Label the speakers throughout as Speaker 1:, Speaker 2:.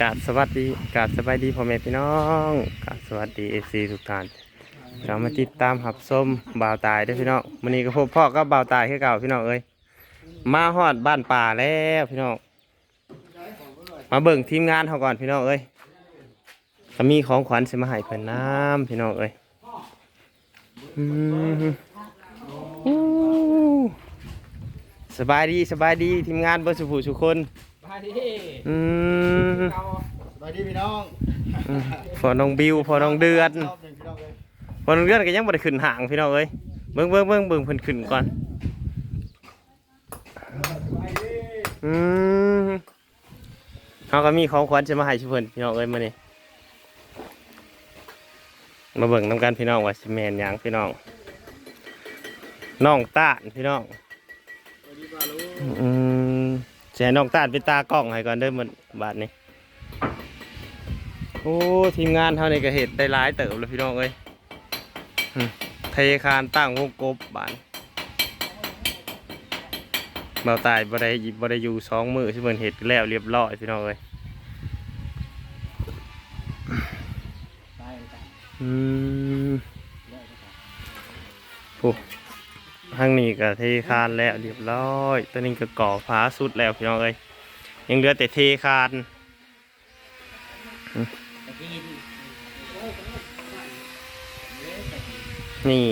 Speaker 1: กาบสวัสดีกาบสบายดีพ่อแม่พี่น้องกาบสวัสดีเอซีทุกท่านเรามาติดตามหับส้มบ่าวตายด้วยพี่น้องวันนี้ก็พบพ่อก็บ่าวตายคือเก่าพี่น้องเอ้ยมาฮอดบ้านป่าแล้วพี่น้องมาเบิ่งทีมงานเขาก่อนพี่น้องเอ้ยก็มีของขวัญสิมาให้เพิ่นน้ำพี่น้องเอ้ยสบายดีสบายดีทีมงานบร์สุภูสุคน
Speaker 2: มาดิ
Speaker 1: อืม
Speaker 2: เอา
Speaker 3: สวัสดีพี่น้อง
Speaker 1: อืมพอน้องบิวพอน้องเดือน
Speaker 3: รอบหนึ่งพี่น้องเลย
Speaker 1: พอน้องเดือนก็ยังบ่ได้ขึ้นหางพี่น้องเอ้ยเบิ่งเบิ่งเบิ่งเบิ่งเพิ่นขึ้นก่อน
Speaker 2: ไปดิ
Speaker 1: อืมเฮาก็มีของขวัญจะมาให้ชุเพิ่นพี่น้องเอ้ยมื้อนี้มาเบิ่งนํกันพี่น้องว่าสิแม่นหยังพี่น้องน้องต้านพี่น้อง
Speaker 2: สวัสดีปลาลูก
Speaker 1: อืม แสน้องตานเป็นตากล้องให้ก่อนเด้อมื้อบาดนี้โอ้ทีมงานเฮานี่ก็เฮ็ดได้หลายเติบแล้วพี่น้องเอ้ยเทคานตั้งวงกบบาดเบาตายบ่ได้บ่ได้อยู่สองมือที่เพิ่นเฮ็ดแล้วเรียบร้อยพี่น้องเอ้ย
Speaker 2: ไปกัน
Speaker 1: อืมโอ้ ทางนี้ก็เทคานแล้วเรียบร้อย ตัวนี้ก็ก่อฟ้าสุดแล้วพี่น้องเอ้ยยังเหลือแต่เทคานนี่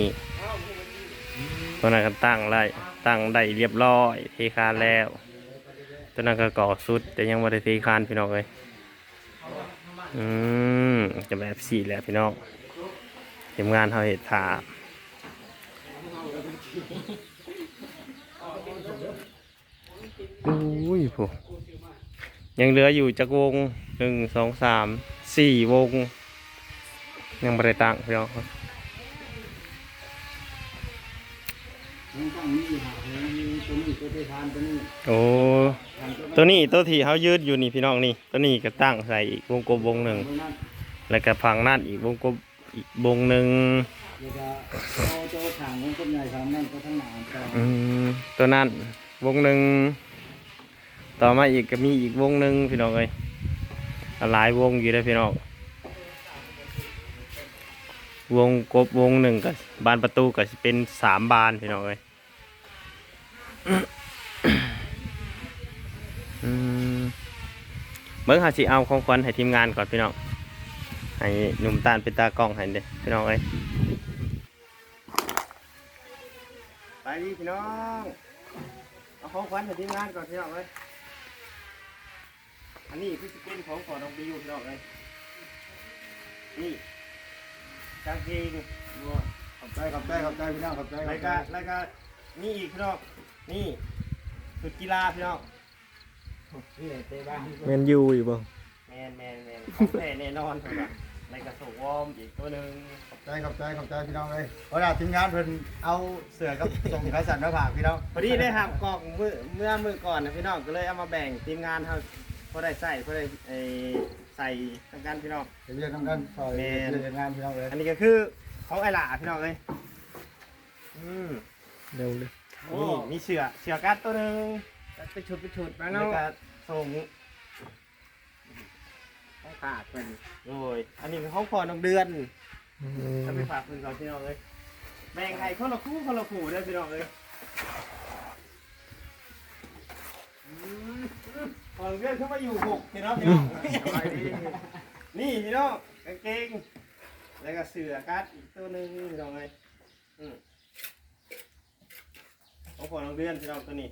Speaker 1: ตัวนั้นก็ตั้งได้ตั้งได้เรียบร้อย เทคานแล้ว ตัวนั้นก็ก่อสุด แต่ยังบ่ได้เทคานพี่น้องเอ้ยอืมจะแบบสี่แล้วพี่น้องทีมงานเฮาเฮ็ดท่า อุ้ยผู้ยังเหลืออยู่จากวงหนึ่งสองสามสี่วง ยังบริตังพี่น้องครับ
Speaker 3: ต้องมีหามีตัวนี้ตัวที่ทานตัวนี้
Speaker 1: โอ้ตัวนี้ตัวที่เขายืดอยู่นี่พี่น้องนี่ตัวนี้ก็ตั้งใส่อีกวงกลมวงหนึ่ง
Speaker 3: ตัวนั้น
Speaker 1: แล้วก็พังนั่นอีกวงกลมอีกวงหนึ่ง
Speaker 3: เดี๋ยวจะเอาตัวขางของคนใหญ่ขางนั่นก็ทั้งหนาต่อ
Speaker 1: อืมตัวนั้นวงหนึ่ง ต่อมาอีกก็มีอีกวงหนึ่งพี่น้องเอ้ยหลายวงอยู่เลยพี่น้องวงกบวงหนึ่งก็บบานประตูก็เป็นสามบานพี่น้องเอ้ยอืมเบิ่งหาสิเอาของขวัญให้ทีมงานก่อนพี่น้องให้หนุ่มตาลเป็นตากล้องให้เด้พี่น้องเอ้ยไปดีพี่น้องเอาของขวัญให้ทีมงานก่อนพี่น้องเอ้ย อันนี้คือสิเป็นของขอน้องบิวพี่น้องเอ้ยนี่กางเกง
Speaker 3: ขอบใจขอบใจขอบใจพี่น้องขอบใจ
Speaker 1: รายการรายการนี่อีกพี่น้องนี่สุดกีฬาพี่น้อง
Speaker 3: นี่เตะบ้าน
Speaker 1: แมนยูอยู่บ่แมนแมนแมนของแท้แน่นอนครับว่ารายการส่งวอร์มอีกตัวหนึ่ง
Speaker 3: ขอบใจขอบใจขอบใจพี่น้องเลยเวลาทีมงานเพิ่นเอาเสือกับส่งขาสั่นมาฝากพี่น้อง
Speaker 1: พอดีได้ทำกล่องเมื่อเมื่อมือก่อนนะพี่น้องก็เลยเอามาแบ่งทีมงานเขาพ อได้ใส่พอได้เอ่อใส่ทำกันพี่น้อง
Speaker 3: เรียนทำกันซอย
Speaker 1: แม่น
Speaker 3: เรียนงานพี่น้องเลย
Speaker 1: อันนี้ก็คือของไอ้หล่าพี่น้องเลยอืม
Speaker 3: เร็วเลย
Speaker 1: นี่มีเสือเสือกัดตัวหนึ่ง
Speaker 2: ไปชุดไปชุดมา
Speaker 1: แล้ว
Speaker 2: เนาะ
Speaker 1: ก็ส่ง
Speaker 2: ต้องขาดเป็น
Speaker 1: โอ้ยอันนี้คือของพอน้องเดือนถ้าไปฝากคุณก่อนพี่น้องเลยแบ่งให้คนละคู่คนละคู่เด้อพี่น้องเลยอืม พอเพื่อนเข้ามาอยู่หกพี่น้องพี่น้องนี่พี่น้องกางเกงแล้วก็เสือกัดอีกตัวหนึงพี่น้องเลยอืมของพอน้องเดือนพี่น้องตัวนี้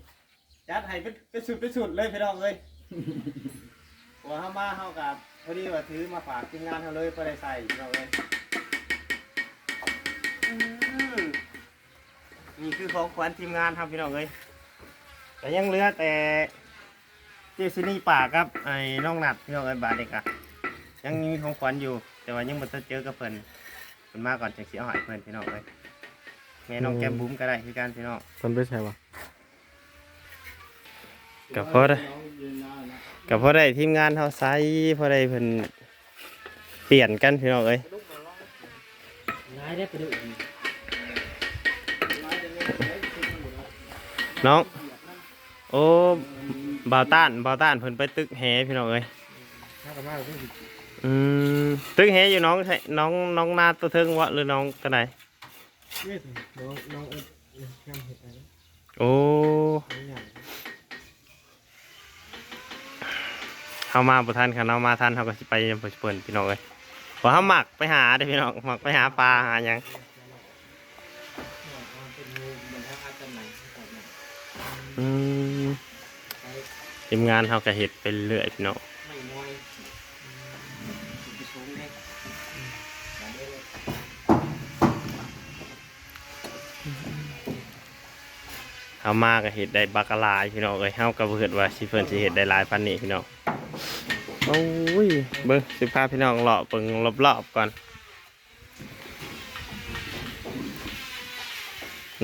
Speaker 1: จัดให้เป็นเป็นสุดเป็นสุดเลยพี่น้องเลยหัวเข้ามาเข้ากับพอดีว่าถือมาฝากทีมงานเขาเลยไปได้ใส่พี่น้องเลยอืมนี่คือของขวัญทีมงานทำพี่น้องเลยแต่ยังเหลือแต่ เจซินี่ป่าครับไอ้น้องหนัดพี่น้องไอ้บาทเด็กอะยังมีของขวัญอยู่ แต่ว่ายังม่ได้เจอกับเพิ่นเพิ่นมาก่อนจะเสียหายเพิ่นพี่น้องเลยแม่น้องแก้มบุ้มก็ได้คือกันพี่น้อง
Speaker 4: คนไปใช่ปะ
Speaker 1: กับพอได้กับพอได้ทีมงานเขาไซพอได้เพิ่นเปลี่ยนกันพี่น้องเอ้ย
Speaker 2: ง่ายได้ปดูอีก
Speaker 1: น้อง โอ้ บาวต้านบาวต้านเพิ่นไปตึกแหพี่น้องเอ้ย
Speaker 2: ครับ
Speaker 3: กับมาเพิ่งสิ
Speaker 1: อืมตึกเฮอยู่น้องใช่น้องน้องนาตัวเทิงวะหรือน้องกันไหน
Speaker 3: เฮ็ดน้องน้องเอ็ดแคมเฮ็ดอะไร
Speaker 1: โอ้
Speaker 3: น้องใหญ่
Speaker 1: เข้ามาบุทันค่ะเรามาทันเขาก็สิไปยังเปิดพี่น้องเลยพอเขาหมักไปหาเด้อพี่น้องหมักไปหาปลาหาหยัง
Speaker 2: เป็นงูเหมือนทางอาตมาก่อนนะ
Speaker 1: อืม
Speaker 2: ใช้
Speaker 1: ทีมงานเขาก็เห็ดไปเรื่อยพี่น้อง
Speaker 2: ไม่น้อยไปสูงเลยมาเรื่อย
Speaker 1: เขามาก็เห็ดได้บักลายพี่น้องเลยเขาก็เกิดว่าสิเพิ่นสิเห็ดได้ลายพันนี่พี่น้องโอ้ยเบิ่งสิพาพี่น้องเลาะเบิ่งรอบๆก่อน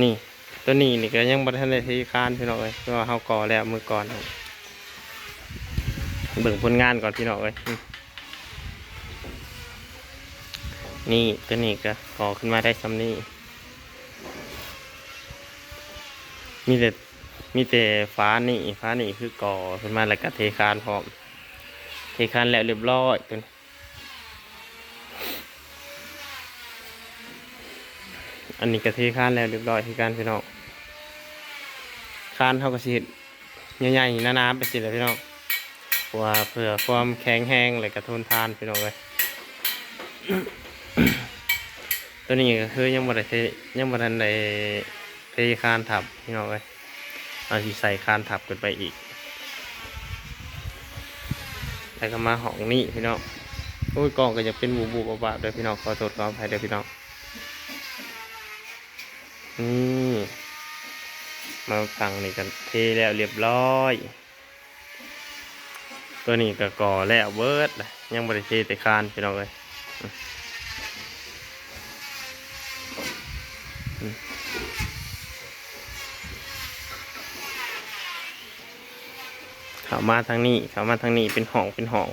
Speaker 1: นี่ตัวนี้นี่ก็ยังบ่ทันได้ที่คานพี่น้องเอ้ยเพราะว่าเฮาก่อแล้วมือก่อนครับ เบิ่งผลงานก่อนพี่น้องเอ้ยนี่ตัวนี้ก็ก่อขึ้นมาได้ซ้ำนี้มีแต่มีแต่ฟ้านี่ฟ้านี่คือก่อขึ้นมาแล้วก็เทคานพร้อม เทคานแล้วเรียบร้อยตัวนี้อันนี้กะเทคานแล้วเรียบร้อยที่การพี่น้องคานเท่ากับสิเฮ็ดใหญ่ๆหนาๆไปสิเลยพี่น้อง ว่าเพื่อความแข็งแห้งและกระทนทานพี่น้องเลยตัวนี้ก็คือยังบ่ได้เทยังบ่ทันได้เทคานทับพี่น้องเลยเอาสิใส่คานทับกันไปอีกแล้วก็มาห้องนี้พี่น้องโอ้ยกองก็จะเป็นบูบูบบาๆเด้อพี่น้องขอโทษขออภัยเด้อพี่น้องนี่มาฟังนี่กันเทแล้วเรียบร้อย ตัวนี้ก็ก่อแล้วเบิดเลยยังบริเทแต่คานพี่น้องเลยเข้ามาทางนี้เข้ามาทางนี้เป็นห้องเป็นห้อง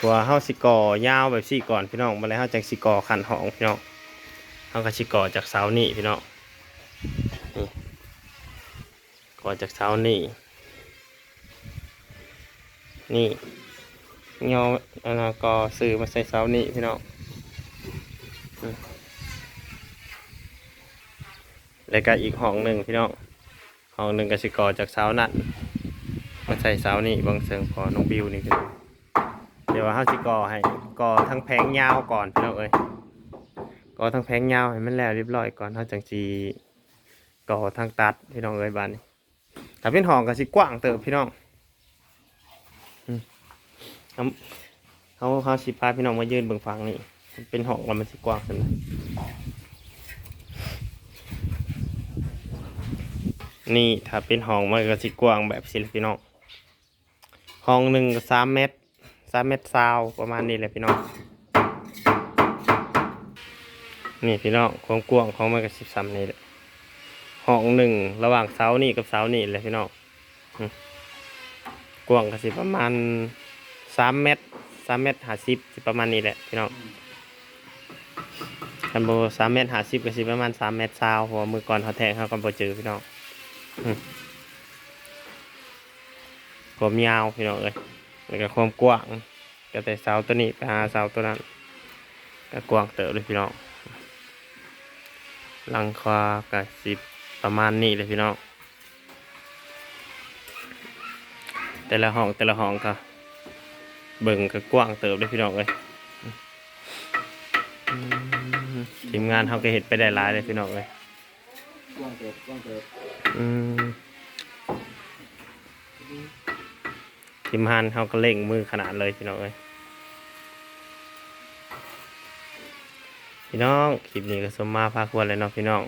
Speaker 1: ตัวเฮาสิก่อยาวแบบสี่ก่อนพี่น้องมาแล้วเฮาจังสิก่อขันห้องพี่น้องเขาก็ชิก่อจากเสานี่พี่น้องก่อจากเสานี่ นี่เงาอันนั้นก็ซื้อมาใส่เสานี่พี่น้องแล้วก็อีกห้องหนึ่งพี่น้องห้องหนึ่งก็ชิก่อจากเสานั่นมาใส่เสานี่บางเสริงพอน้องบิวนี่พี่น้องเดี๋ยวว่าเขาชิกอให้ก่อทั้งแผงยาวก่อนพี่น้องเอ้ยก่อทางแพงยาวให้มันแล้วเรียบร้อยก่อนเท่าจังสีก่อทางตัดพี่น้องเอ้ยบานนี้ถ้าเป็นห้องก็สิกว้างเติบพี่น้อง เขาเขาเขาสิพาพี่น้องมายืนเบิ่งฟังนี่เป็นห้องแล้วมันสิกว้างขนนะนี่ถ้าเป็นห้องมันก็สิกว้างแบบสิพี่น้องห้องหนึ่งก็สามเมตรสามเมตรซาวประมาณนี้แหละพี่น้องนี่พี่น้องความกว้างของมันก็สิบสามนี่แหละห้องหนึ่งระหว่างเสานี่กับเสานี่เลยพี่น้องกว้างก็สิประมาณ สามเมตรสามเมตรห้าสิบสิประมาณนี้แหละพี่น้องคันโบสามเมตรห้าสิบก็สิประมาณสามเมตรซาวเพราะว่ามือก่อนเขาแทงเขาก็บ่เจอพี่น้องอืมความยาวพี่น้องเอ้ยแล้วก็ความกว้างก็แต่เสาตัวนี้ไปหาเสาตัวนั้นก็กว้างเติบเลยพี่น้องหลังคากับสิบประมาณนี้เลยพี่น้องแต่ละห้องแต่ละห้องก็ เบิ่งก็กว้างเติบเลยพี่น้องเลยทีมงานเขาก็เห็ดไปได้หลายเลยพี่น้องเลย
Speaker 2: กว้างเกิดกว้างเกิด
Speaker 1: อืมทีมงานเขาก็เล่งมือขนาดเลยพี่น้องเลยพี่น้องคลิปนี้ก็สมมาพาควรเลยเนาะพี่น้อง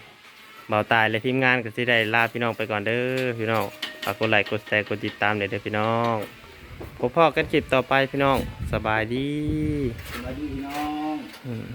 Speaker 1: เบาตายเลยทีมงานก็สิได้ลาพี่น้องไปก่อนเด้อพี่น้องฝากกดไลค์กดแชร์กดติดตามเด้อเด้อพี่น้อง พบพ่อกันคลิปต่อไปพี่น้องสบายดี
Speaker 2: สวัสดีพี่น้อง
Speaker 1: อืม